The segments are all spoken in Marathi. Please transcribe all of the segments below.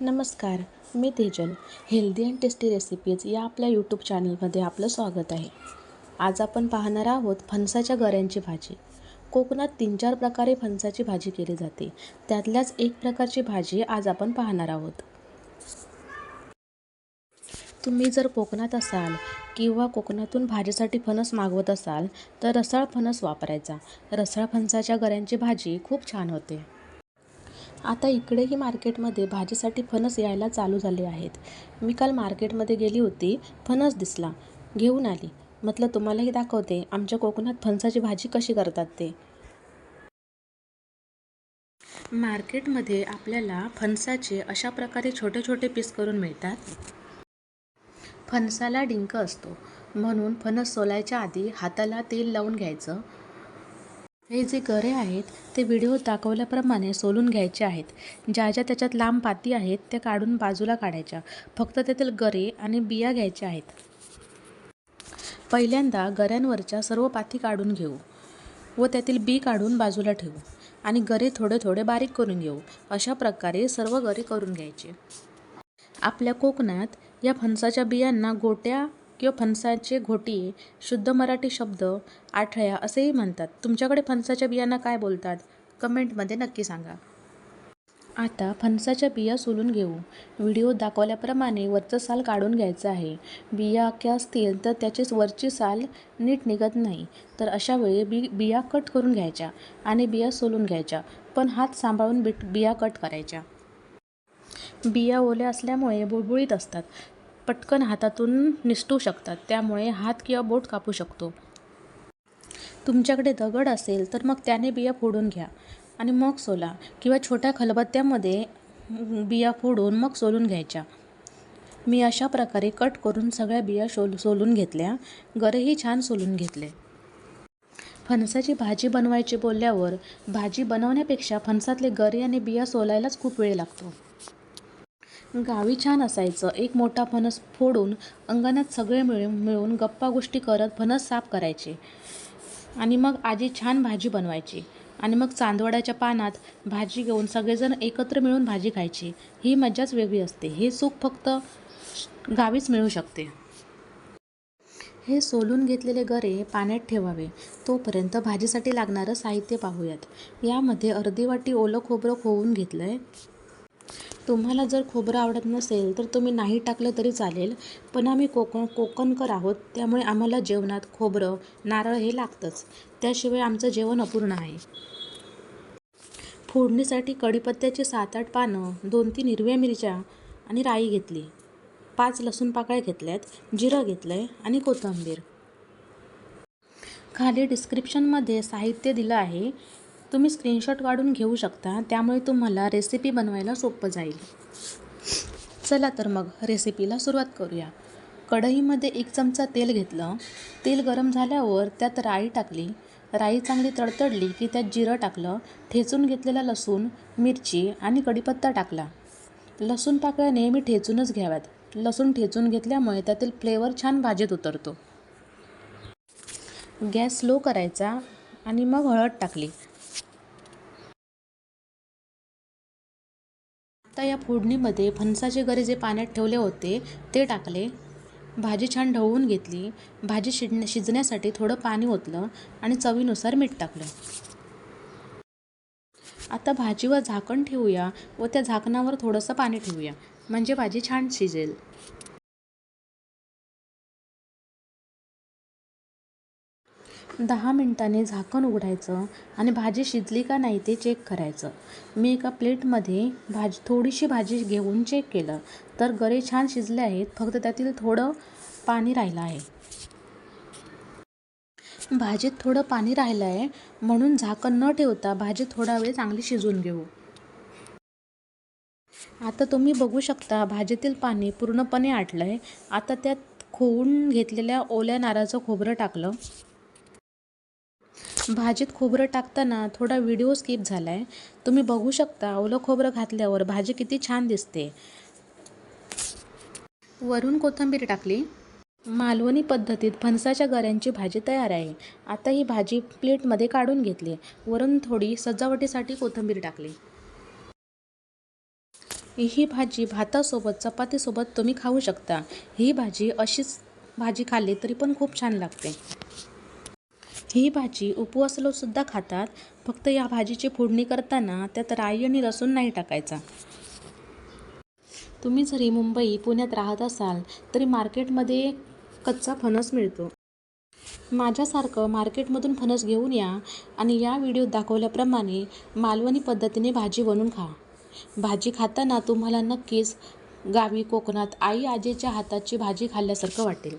नमस्कार मी Tejal. Healthy and tasty recipes या आपल्या यूट्यूब चॅनलमध्ये आपलं स्वागत आहे. आज आपण पाहणार आहोत फणसाच्या गऱ्यांची भाजी. कोकणात तीन चार प्रकारे फणसाची भाजी केली जाते. त्यातल्याच एक प्रकारची भाजी आज आपण पाहणार आहोत. तुम्ही जर कोकणात असाल किंवा कोकणातून भाजीसाठी फणस मागवत असाल तर रसाळ फणस वापरायचा. रसाळ फणसाच्या गऱ्यांची भाजी खूप छान होते. आता इकडेही मार्केटमध्ये भाजीसाठी फणस यायला चालू झाले आहेत. मी काल मार्केटमध्ये गेली होती फणस दिसला. घेऊन आली. म्हटलं तुम्हालाही दाखवते आमच्या कोकणात फणसाची भाजी कशी करतात ते? मार्केटमध्ये आपल्याला फणसाचे अशा प्रकारे छोटे छोटे पीस करून मिळतात. फणसाला डिंक असतो. म्हणून फणस सोलायच्या आधी हाताला तेल लावून घ्यायचं. हे जे गरे आहेत ते व्हिडिओत दाखवल्याप्रमाणे सोलून घ्यायचे आहेत. ज्या ज्या त्याच्यात लांब पाती आहेत त्या काढून बाजूला काढायच्या. फक्त त्यातील गरे आणि बिया घ्यायच्या आहेत. पहिल्यांदा गऱ्यांवरच्या सर्व पाती काढून घेऊ व त्यातील बी काढून बाजूला ठेवू आणि गरे थोडे थोडे बारीक करून घेऊ. अशा प्रकारे सर्व गरे करून घ्यायचे. आपल्या कोकणात या फणसाच्या बियांना गोट्या किंवा फणसाचे घोटी शुद्ध मराठी शब्द आठळ्या असेही म्हणतात. तुमच्याकडे फणसाच्या बियांना काय बोलतात? कमेंटमध्ये नक्की सांगा. आता फणसाच्या बिया सोलून घेऊ. व्हिडिओ दाखवल्याप्रमाणे वरचं साल काढून घ्यायचं आहे. बिया अख्या असतील तर त्याचीच वरची साल नीट निघत नाही. तर अशा वेळी बी बिया कट करून घ्यायच्या आणि बिया सोलून घ्यायच्या. पण हात सांभाळून बिट बिया कट करायच्या. बिया ओल्या असल्यामुळे बुळबुळीत असतात. पटकन हातातून निसटू शकतात. त्यामुळे हात किंवा बोट कापू शकतो. तुमच्याकडे दगड असेल तर मग त्याने बिया फोडून घ्या आणि मग सोला किंवा छोट्या खलबत्त्यामध्ये बिया फोडून मग सोलून घ्यायच्या. मी अशा प्रकारे कट करून सगळ्या बिया शोल सोलून घेतल्या. गरेही छान सोलून घेतले. फणसाची भाजी बनवायची बोलल्यावर भाजी बनवण्यापेक्षा फणसातले गरे आणि बिया सोलायलाच खूप वेळ लागतो. गावी छान असायचं. एक मोठा फणस फोडून अंगणात सगळे मिळून मिळून गप्पा गोष्टी करत फणस साफ करायचे. आणि मग आजी छान भाजी बनवायची. आणि मग चांदवडाच्या पानात भाजी घेऊन सगळेजण एकत्र मिळून भाजी खायची. ही मजाच वेगळी असते. हे सुख फक्त गावीच मिळू शकते. हे सोलून घेतलेले गरे पाण्यात ठेवावे. तोपर्यंत भाजीसाठी लागणारं साहित्य पाहूयात. यामध्ये अर्धी वाटी ओलं खोबरं खोवून घेतलं आहे तुम्हाला जर खोबरं आवडत नसेल तर तुम्ही नाही टाकलं तरी चालेल. पण आम्ही कोकण कोकणकर आहोत त्यामुळे आम्हाला जेवणात खोबरं नारळ हे लागतंच. त्याशिवाय आमचं जेवण अपूर्ण आहे. फोडणीसाठी कढीपत्त्याची सात आठ पानं दोन तीन हिरव्या मिरच्या आणि राई घेतली. पाच लसूण पाकळ्या घेतल्यात जिरं घेतलं आहे आणि कोथिंबीर. खाली डिस्क्रिप्शनमध्ये साहित्य दिलं आहे. तुम्ही स्क्रीनशॉट काढून घेऊ शकता. त्यामुळे तुम्हाला रेसिपी बनवायला सोपं जाईल. चला तर मग रेसिपीला सुरुवात करूया. कढईमध्ये एक चमचा तेल घेतलं. तेल गरम झाल्यावर त्यात राई टाकली. राई चांगली तडतडली की त्यात जिरं टाकलं. ठेचून घेतलेला लसूण मिरची आणि कढीपत्ता टाकला. लसूण पाकळ्या नेहमी ठेचूनच घ्याव्यात. लसूण ठेचून घेतल्यामुळे त्यातील फ्लेवर छान भाजीत उतरतो. गॅस स्लो करायचा आणि मग हळद टाकली. आता या फोडणीमध्ये फणसाचे गरे जे पाण्यात ठेवले होते ते टाकले. भाजी छान ढवळून घेतली. भाजी शिड शिजण्यासाठी थोडं पाणी ओतलं आणि चवीनुसार मीठ टाकलं. आता भाजीवर झाकण ठेवूया व त्या झाकणावर थोडंसं पाणी ठेवूया. म्हणजे भाजी छान शिजेल. दहा मिनटांनी झाकण उघडायचं आणि भाजी शिजली का नाही ते चेक करायचं. मी एका प्लेटमध्ये भाजी थोडीशी भाजी घेऊन चेक केलं. तर गरे छान शिजले आहेत फक्त त्यातील थोडं पाणी राहिलं आहे. भाजीत थोडं पाणी राहिलं आहे म्हणून झाकण न ठेवता भाजी थोडा वेळ चांगली शिजून घेऊ. आता तुम्ही बघू शकता भाजीतील पाणी पूर्णपणे आटलं आहे आता त्यात खोवून घेतलेल्या ओल्या नारळाचं खोबरं टाकलं. भाजीत खोबरं टाकताना थोडा व्हिडिओ स्किप झाला आहे तुम्ही बघू शकता ओलं खोबरं घातल्यावर भाजी किती छान दिसते. वरून कोथिंबीर टाकली. मालवणी पद्धतीत फणसाच्या गऱ्यांची भाजी तयार आहे. आता ही भाजी प्लेटमध्ये काढून घेतली. वरून थोडी सजावटीसाठी कोथिंबीर टाकली. ही भाजी भातासोबत चपातीसोबत तुम्ही खाऊ शकता. ही भाजी अशीच भाजी खाल्ली तरी पण खूप छान लागते. ही भाजी उपवासलोसुद्धा खातात. फक्त या भाजीची फोडणी करताना त्यात राई आणि लसूण नाही टाकायचा. तुम्ही जरी मुंबई पुण्यात राहत असाल तरी मार्केटमध्ये कच्चा फणस मिळतो. माझ्यासारखं मार्केटमधून फणस घेऊन या आणि या व्हिडिओत दाखवल्याप्रमाणे मालवणी पद्धतीने भाजी बनवून खा. भाजी खाताना तुम्हाला नक्कीच गावी कोकणात आई आजीच्या हाताची भाजी खाल्ल्यासारखं वाटेल.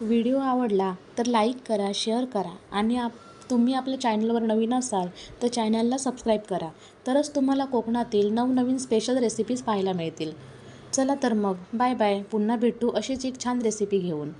व्हिडिओ आवडला तर लाईक करा शेअर करा आणि आप तुम्ही आपल्या चॅनलवर नवीन असाल तर चॅनलला सबस्क्राईब करा. तरच तुम्हाला कोकणातील नवनवीन स्पेशल रेसिपीज पाहायला मिळतील. चला तर मग बाय बाय पुन्हा भेटू अशीच एक छान रेसिपी घेऊन.